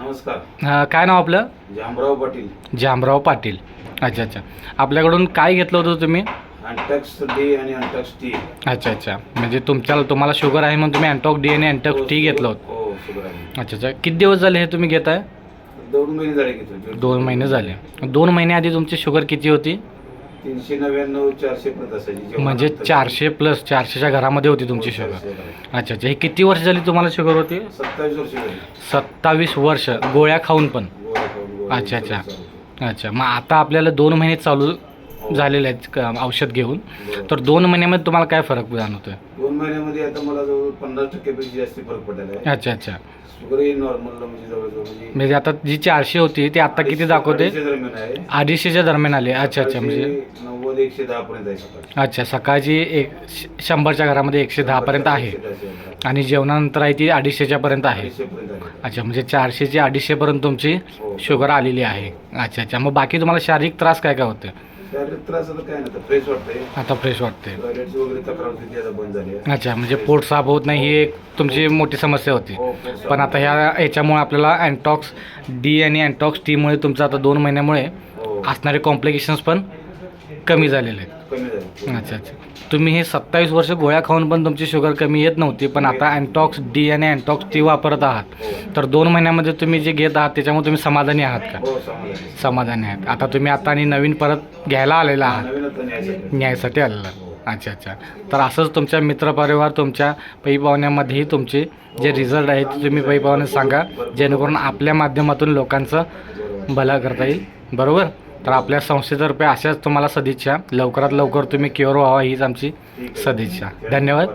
नमस्कार. काय नाव आपलं? जामराव पाटील. जामराव पाटील. अच्छा अच्छा. आपल्याकडून काय घेतलं होतं तुम्ही? अँटॅक्स डी आणि अँटॅक्स टी अच्छा अच्छा. म्हणजे तुमच्या तुम्हाला शुगर आहे म्हणून तुम्ही अँटॉक डी आणि अँटॉक टी घेतलं होतं. हो शुगर आहे. अच्छा अच्छा. किती दिवस झाले हे तुम्ही घेत आहे दोन महिने झाले घेतो दोन महिने झाले. दोन महिने आधी तुमची शुगर किती होती? तीनशे नव्याण्णव चारशे पर्यंत असायची म्हणजे चारशे प्लस चारशेच्या घरामध्ये होती तुमची शुगर. अच्छा अच्छा. हे किती वर्ष झाली तुम्हाला शुगर होती? सत्तावीस वर्ष सत्तावीस वर्ष. गोळ्या खाऊन पण. अच्छा, अच्छा. अच्छा. मग आता आपल्याला दोन महिने चालू. झालेले आहेत क- औषध घेऊन. बरोबर. तर दोन महिन्यामध्ये तुम्हाला काय फरक जाणवतोय? दोन महिन्यामध्ये आता मला जवळ पन्नास टक्क्यापेक्षा जास्त फरक पडलेला आहे. अच्छा अच्छा. शुगर ही म्हणजे जवळजवळ म्हणजे म्हणजे आता जी चारशे होती ती आता किती दाखवते? अडीचशे दरम्यान आहे. अडीचशेच्या दरम्यान आले. अच्छा अच्छा म्हणजे सकाळची नव्वद एकशे दहा पर्यंत आहे सकाळची अच्छा सकाळची एक श- शंभरच्या घरामध्ये एकशे दहापर्यंत आहे. एकशे दहाशे आहे. आणि जेवणानंतर आहे ती अडीचशेच्या पर्यंत आहे. अडीचशे पर्यंत आहे. अच्छा म्हणजे चारशेची अडीचशेपर्यंत तुमची हो. शुगर आलेली आहे. अच्छा अच्छा. मग बाकी तुम्हाला शारीरिक त्रास काय काय होते त्रास आता काय नाही फ्रेश वाटतंय. आता फ्रेश वाटते टॉयलेटची वगैरे तक्रार होती ती आता बंद झाली आहे. अच्छा म्हणजे पोट साफ होत नाही ही एक तुमची मोठी समस्या होती. हो, पोट साफ पण आता ह्या याच्यामुळे आपल्याला अँटॉक्स डी आणि अँटॉक्स टीमुळे तुमचं आता दोन महिन्यामुळे हो, असणारे कॉम्प्लिकेशन्स पण कमी झालेले आहेत. कमी झाली. अच्छा अच्छा. तुम्ही हे सत्तावीस वर्ष गोळ्या खाऊन पण तुमची शुगर कमी येत नव्हती पण आता अँटॉक्स डी आणि अँटॉक्स टी वापरत आहात. हो. तर दोन महिन्यामध्ये तुम्ही जे घेत आहात त्याच्यामुळे तुम्ही समाधानी आहात का? हो समाधानी. समाधानी आहात. आता तुम्ही आता आणि नवीन परत घ्यायला आलेला आहात. नवीन न्यायसाठी न्यायसाठी आलेला अच्छा अच्छा. तर असंच तुमच्या मित्रपरिवार तुमच्या पै पाहुण्यामध्येही तुमचे जे रिझल्ट आहेत ते तुम्ही पै पाहुणे सांगा जेणेकरून आपल्या माध्यमातून लोकांचं भला करता येईल. बरोबर? तर आपल्या संस्थेतर्फे अशाच तुम्हाला सदिच्छा. लवकरात लवकर तुम्ही क्युअर व्हावा हीच आमची सदिच्छा. धन्यवाद.